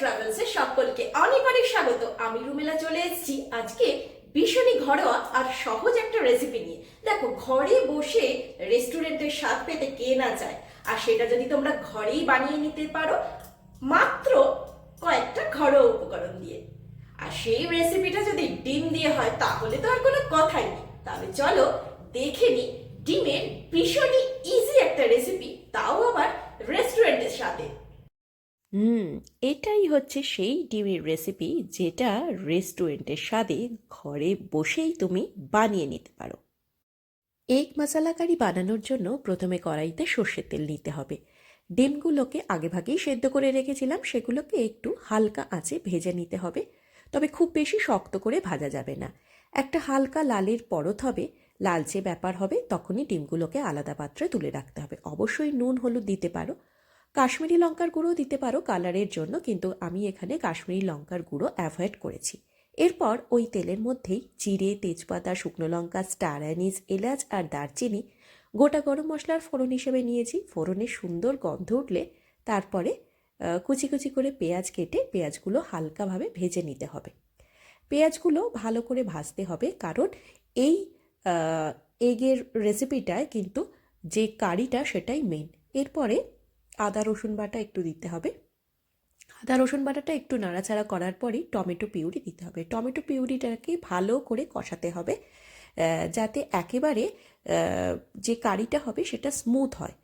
ট্রাভেলসে সকলকে অনেক অনেক স্বাগত। আমি রুমেলা চলে এসেছি। আজকে ভীষণই ঘরোয়া আর সহজ একটা রেসিপি নিয়ে। দেখো, ঘরে বসে রেস্টুরেন্টের স্বাদ পেতে কে না চায়? আর সেটা যদি তোমরা ঘরেই বানিয়ে নিতে পারো, মাত্র কয়েকটা ঘরোয়া উপকরণ দিয়ে। আর সেই রেসিপিটা যদি ডিম দিয়ে হয়, তাহলে তো আর কোনো কথাই নেই। তাহলে চলো দেখে নি ডিমের ভীষণই এটাই হচ্ছে সেই ডিমের রেসিপি যেটা রেস্টুরেন্টের স্বাদে ঘরে বসেই তুমি বানিয়ে নিতে পারো। এগ মশলা কারি বানানোর জন্য প্রথমে কড়াইতে সর্ষের তেল নিতে হবে। ডিমগুলোকে আগেভাগেই সেদ্ধ করে রেখেছিলাম, সেগুলোকে একটু হালকা আঁচে ভেজে নিতে হবে। তবে খুব বেশি শক্ত করে ভাজা যাবে না। একটা হালকা লালের পরত হবে, লালচে ব্যাপার হবে, তখনই ডিমগুলোকে আলাদা পাত্রে তুলে রাখতে হবে। অবশ্যই নুন, হলুদ দিতে পারো। কাশ্মীরি লঙ্কার গুঁড়ো দিতে পারো কালারের জন্য, কিন্তু আমি এখানে কাশ্মীরি লঙ্কার গুঁড়ো অ্যাভয়েড করেছি। এরপর ওই তেলের মধ্যেই জিরে, তেজপাতা, শুকনো লঙ্কা, স্টার অ্যানিস এলাচ আর দারচিনি গোটা গরম মশলার ফোড়ন হিসেবে নিয়েছি। ফোড়নে সুন্দর গন্ধ উঠলে তারপরে কুচি কুচি করে পেঁয়াজ কেটে পেঁয়াজগুলো হালকাভাবে ভেজে নিতে হবে। পেঁয়াজগুলো ভালো করে ভাজতে হবে, কারণ এই এগের রেসিপিটায় কিন্তু যে কারিটা সেটাই মেন এরপরে আদা, রসুন বাটা একটু দিতে হবে। আদা, রসুন বাটাটা একটু নাড়াচাড়া করার পরেই টমেটো পিউরি দিতে হবে। টমেটো পিউরিটাকে ভালো করে কষাতে হবে যাতে একেবারে যে কারিটা হবে সেটা স্মুথ হয়।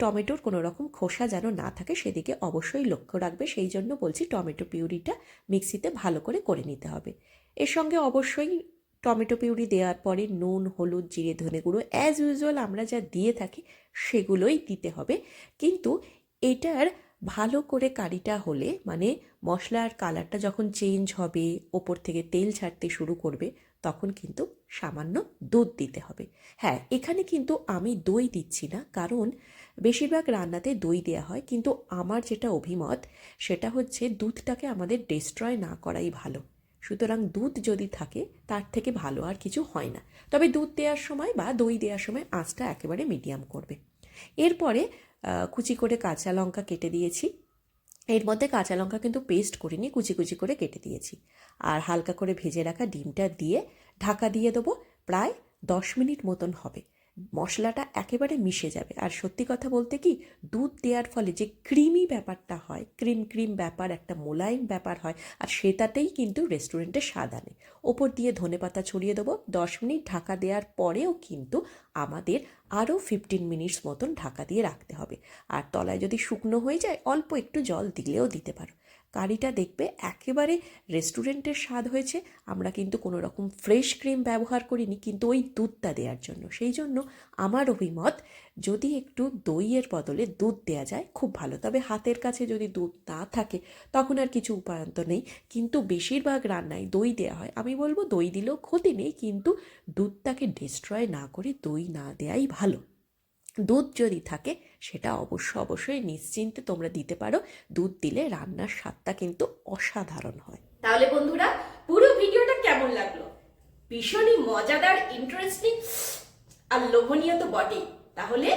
টমেটোর কোনো রকম খোসা যেন না থাকে সেদিকে অবশ্যই লক্ষ্য রাখবে। সেই জন্য বলছি টমেটো পিউরিটা মিক্সিতে ভালো করে করে নিতে হবে। এর সঙ্গে অবশ্যই টমেটো পিউরি দেওয়ার পরে নুন, হলুদ, জিরে, ধনে গুঁড়ো অ্যাজ ইউজুয়াল আমরা যা দিয়ে থাকি সেগুলোই দিতে হবে। কিন্তু এটার ভালো করে কারিটা হলে মানে মশলার কালারটা যখন চেঞ্জ হবে, ওপর থেকে তেল ছাড়তে শুরু করবে, তখন কিন্তু সামান্য দুধ দিতে হবে। হ্যাঁ এখানে কিন্তু আমি দই দিচ্ছি না, কারণ বেশিরভাগ রান্নাতে দই দেওয়া হয়, কিন্তু আমার যেটা অভিমত, সেটা হচ্ছে দুধটাকে আমাদের ডিস্ট্রয় না করাই ভালো। সুতরাং দুধ যদি থাকে, তার থেকে ভালো আর কিছু হয় না। তবে দুধ দেওয়ার সময় বা দই দেওয়ার সময় আঁচটা একেবারে মিডিয়াম করবে। এরপরে কুচি করে কাঁচা লঙ্কা কেটে দিয়েছি। এর মধ্যে কাঁচা লঙ্কা কিন্তু পেস্ট করিনি, কুচি কুচি করে কেটে দিয়েছি। আর হালকা করে ভেজে রাখা ডিমটা দিয়ে ঢাকা দিয়ে দেবো, প্রায় দশ মিনিট মতন হবে। মশলাটা একেবারে মিশে যাবে। আর সত্যি কথা বলতে কি, দুধ দেওয়ার ফলে যে ক্রিমি ব্যাপারটা হয়, ক্রিম ক্রিম ব্যাপার, একটা মোলায়েম ব্যাপার হয়, আর সেটাতেই কিন্তু রেস্টুরেন্টে স্বাদ আনে। ওপর দিয়ে ধনেপাতা ছড়িয়ে দেবো, দশ মিনিট ঢাকা দেওয়ার পরেও কিন্তু আমাদের আরও ফিফটিন মিনিটস মতন ঢাকা দিয়ে রাখতে হবে। আর তলায় যদি শুকনো হয়ে যায়, অল্প একটু জল দিলেও দিতে পারো। কারিটা দেখবে একেবারে রেস্টুরেন্টের স্বাদ হয়েছে। আমরা কিন্তু কোনো রকম ফ্রেশ ক্রিম ব্যবহার করিনি, কিন্তু ওই দুধটা দেওয়ার জন্য। সেই জন্য আমার অভিমত, যদি একটু দইয়ের বদলে দুধ দেওয়া যায়, খুব ভালো। তবে হাতের কাছে যদি দুধ না থাকে, তখন আর কিছু উপায়ন্ত নেই। কিন্তু বেশিরভাগ রান্নায় দই দেওয়া হয়। আমি বলব দই দিলেও ক্ষতি নেই, কিন্তু দুধটাকে ডিস্ট্রয় না করে দই না দেওয়াই ভালো। দুধ যদি থাকে, সেটা অবশ্য অবশ্যই নিশ্চিন্তে তোমরা দিতে পারো। দুধ দিলে রান্নার স্বাদটা কিন্তু অসাধারণ হয়। তাহলে বন্ধুরা, পুরো ভিডিওটা কেমন লাগল? ভীষণই মজাদার ইন্টারেস্টিং আর লোভনীয় তো বটেই। তাহলে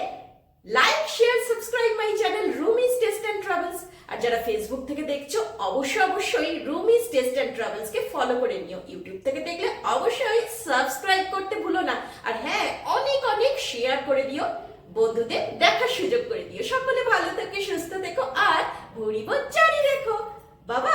like share subscribe my channel Rumi's taste and travels আর যারা ফেসবুক থেকে দেখছ অবশ্যই অবশ্যই রুমিস টেস্ট অ্যান্ড ট্রাভেলস কে ফলো করে নিও। ইউটিউব থেকে দেখলে অবশ্যই সাবস্ক্রাইব করতে ভুলো না। আর হ্যাঁ অনেক অনেক শেয়ার করে দিও। বন্ধুদের দেখার সুযোগ করে দিও। সকলে ভালো থেকে, সুস্থ থেকো, আর ভরিব জারি রেখো বাবা